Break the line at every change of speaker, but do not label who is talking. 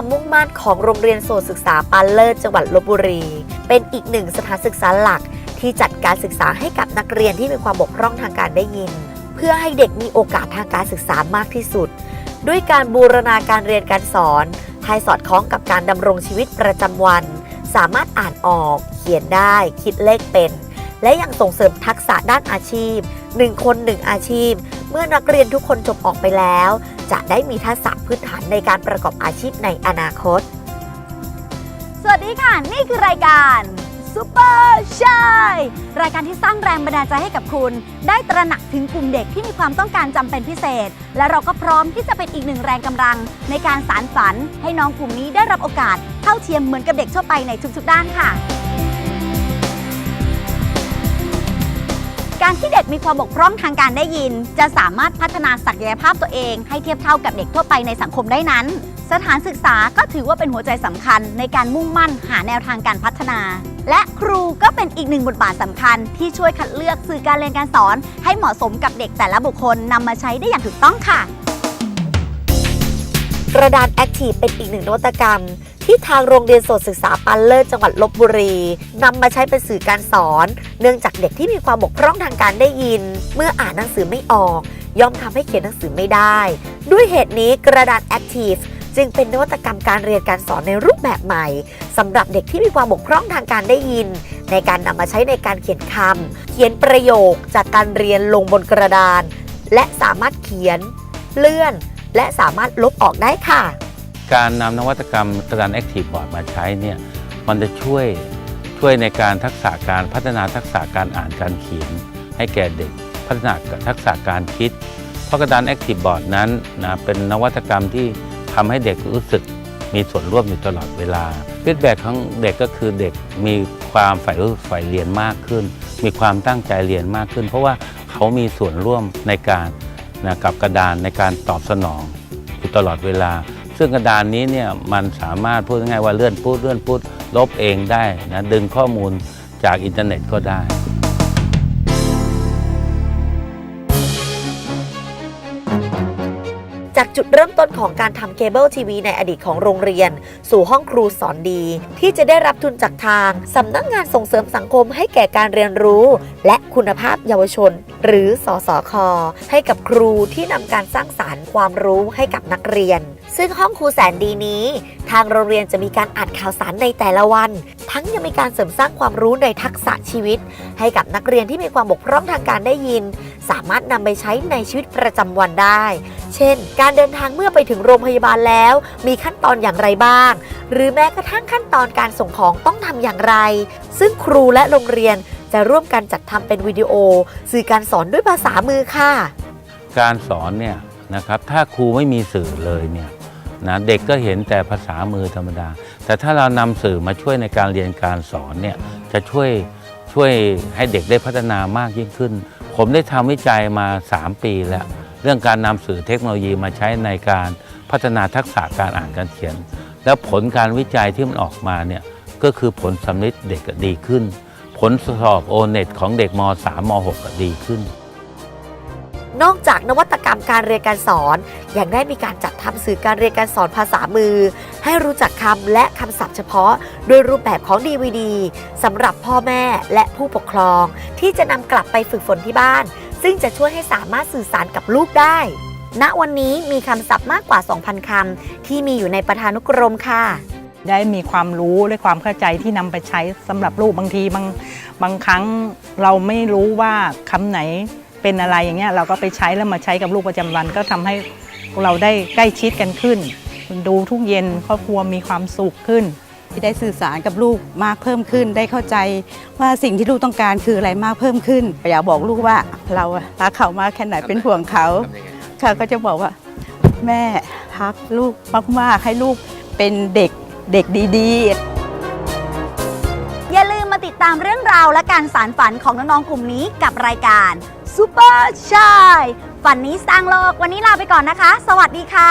ความมุ่งมั่นของโรงเรียนโสตศึกษาปานเลิศจังหวัดลบบุรี เป็นอีกหนึ่งสถานศึกษาหลักที่จัดการศึกษาให้กับนักเรียนที่มีความบกพร่องทางการได้ยิน เพื่อให้เด็กมีโอกาสทางการศึกษามากที่สุด ด้วยการบูรณาการเรียนการสอนให้สอดคล้องกับการดำรงชีวิตประจำวัน สามารถอ่านออก เขียนได้ คิดเลขเป็น และยังส่งเสริมทักษะด้านอาชีพ1คน1อาชีพ เมื่อนักเรียนทุกคนจบออกไปแล้ว จะได้มีทักษะพื้นฐานในการประกอบอาชีพในอนาคต
สวัสดีค่ะ นี่คือรายการซูเปอร์ชายรายการที่สร้างแรงบันดาลใจให้กับคุณ ได้ตระหนักถึงกลุ่มเด็กที่มีความต้องการจำเป็นพิเศษ และเราก็พร้อมที่จะเป็นอีกหนึ่งแรงกำลัง ในการสารฝันให้น้องกลุ่มนี้ได้รับโอกาสเท่าเทียมเหมือนกับเด็กทั่วไปในทุกๆด้านค่ะ การที่เด็กมีความบกพร่องทางการได้ยิน จะสามารถพัฒนาศักยภาพตัวเอง ให้เทียบเท่ากับเด็กทั่วไปในสังคมได้นั้น สถานศึกษาก็ถือว่าเป็นหัวใจสำคัญในการมุ่งมั่นหาแนวทางการพัฒนา และครูก็เป็นอีกหนึ่งบทบาทสำคัญ ที่ช่วยคัดเลือกสื่อการเรียนการสอน ให้เหมาะสมกับเด็กแต่ละบุคคลนำมาใช้ได้อย่างถูกต้องค่ะ
กระดานแอคทีฟเป็นอีกหนึ่งนวัตกรรม ที่ทางโรงเรียนโสตศึกษาปันเลิศจังหวัดลบบุรีนำมาใช้เป็นสื่อการสอน เนื่องจากเด็กที่มีความบกพร่องทางการได้ยิน เมื่ออ่านหนังสือไม่ออก ย่อมทำให้เขียนหนังสือไม่ได้ ด้วยเหตุนี้กระดานแอคทีฟจึงเป็นนวัตกรรมการเรียนการสอนในรูปแบบใหม่สำหรับเด็กที่มีความบกพร่องทางการได้ยิน ในการนำมาใช้ในการเขียนคำเขียนประโยคจากการเรียนลงบนกระดาน และสามารถเขียน เลื่อน และสามารถลบออกได้ค่ะ
การนำนวัตกรรมกระดาน Active Board มาใช้เนี่ยมันจะช่วยช่วยในการทักษะการพัฒนาทักษะการอ่านการเขียน ให้แก่เด็ก พัฒนาทักษะการคิด เพราะกระดาน Active Board นั้นนะเป็นนวัตกรรมที่ทำให้เด็กรู้สึกมีส่วนร่วมอยู่ตลอดเวลาฟีดแบ็ของเด็กก็คือเด็กมีความใฝ่รู้ใฝ่เรียนมากขึ้น มีความตั้งใจเรียนมากขึ้น เพราะว่าเขามีส่วนร่วมในการนะกับกระดานในการตอบสนองอยู่ตลอดเวลา ซึ่งกระดานนี้เนี่ยมันสามารถพูดง่ายว่าเลื่อนพูดเลื่อนพูดลบเองได้นะดึงข้อมูลจากอินเทอร์เน็ตก็ได้
จากจุดเริ่มต้นของการทำเคเบิลทีวีในอดีตของโรงเรียน สู่ห้องครูสอนดี ที่จะได้รับทุนจากทางสำนักงานส่งเสริมสังคมให้แก่การเรียนรู้ และคุณภาพเยาวชน หรือสสคให้กับครูที่นำการสร้างสารรค์ความรู้ให้กับนักเรียน ซึ่งห้องครูแสนดีนี้ ทางโรงเรียนจะมีการอ่านข่าวสารในแต่ละวัน ทั้งยังมีการเสริมสร้างความรู้ในทักษะชีวิต ให้กับนักเรียนที่มีความบกพร่องทางการได้ยิน สามารถนำไปใช้ในชีวิตประจำวันได้ เช่น การเดินทางเมื่อไปถึงโรงพยาบาลแล้ว มีขั้นตอนอย่างไรบ้าง หรือแม้กระทั่งขั้นตอนการส่งของต้องทำอย่างไร ซึ่งครูและโรงเรียนจะร่วมกันจัดทำเป็นวิดีโอ สื่อการสอนด้วยภาษามือค่ะ
การสอนเนี่ยนะครับถ้าครูไม่มีสื่อเลยเนี่ย นะเด็กก็เห็นแต่ภาษามือธรรมดา แต่ถ้าเรานำสื่อมาช่วยในการเรียนการสอนเนี่ยจะช่วยช่วยให้เด็กได้พัฒนามากยิ่งขึ้น ผมได้ทำวิจัยมา 3 ปีแล้ว เรื่องการนำสื่อเทคโนโลยีมาใช้ในการพัฒนาทักษะการอ่านการเขียน แล้วผลการวิจัยที่มันออกมาเนี่ยก็คือผลสำลิดเด็กดีขึ้น ผลสอบโอเน็ตของเด็กม .3 ม .6 ก็ดีขึ้น
นอกจากนวัตกรรมการเรียนการสอนยังได้มีการจัดทำสื่อการเรียนการสอนภาษามือ ให้รู้จักคำและคำศัพท์เฉพาะโดยรูปแบบของ DVD สำหรับพ่อแม่และผู้ปกครอง ที่จะนำกลับไปฝึกฝนที่บ้าน ซึ่งจะช่วยให้สามารถสื่อสารกับลูกได้ ณวันนี้มีคำศัพท์มากกว่า 2,000 คำที่มีอยู่ในประธานุกรมค่ะ
ได้มีความรู้และความเข้าใจที่นำไปใช้สำหรับลูกบางทีบางบางครั้งเราไม่รู้ว่าคำไหน เป็นอะไรอย่างเงี้ยเราก็ไปใช้แล้วมาใช้กับลูกประจำวัน ก็ทำให้เราได้ใกล้ชิดกันขึ้น ดูทุกเย็นครอบครัวมีความสุขขึ้น
ที่ได้สื่อสารกับลูกมากเพิ่มขึ้น ได้เข้าใจว่าสิ่งที่ลูกต้องการคืออะไรมากเพิ่มขึ้นอยากบอกลูกว่าเรารักเขามากแค่ไหนเป็นห่วงเขาเขาก็จะบอกว่า แม่รักลูกมากๆให้ลูกเป็นเด็กเด็กดีๆ
อย่าลืมมาติดตามเรื่องราวและการสารฝันของน้องๆกลุ่มนี้กับรายการ ซูเปอร์ชายฝันนี้สร้างโลกวันนี้ลาไปก่อนนะคะ สวัสดีค่ะ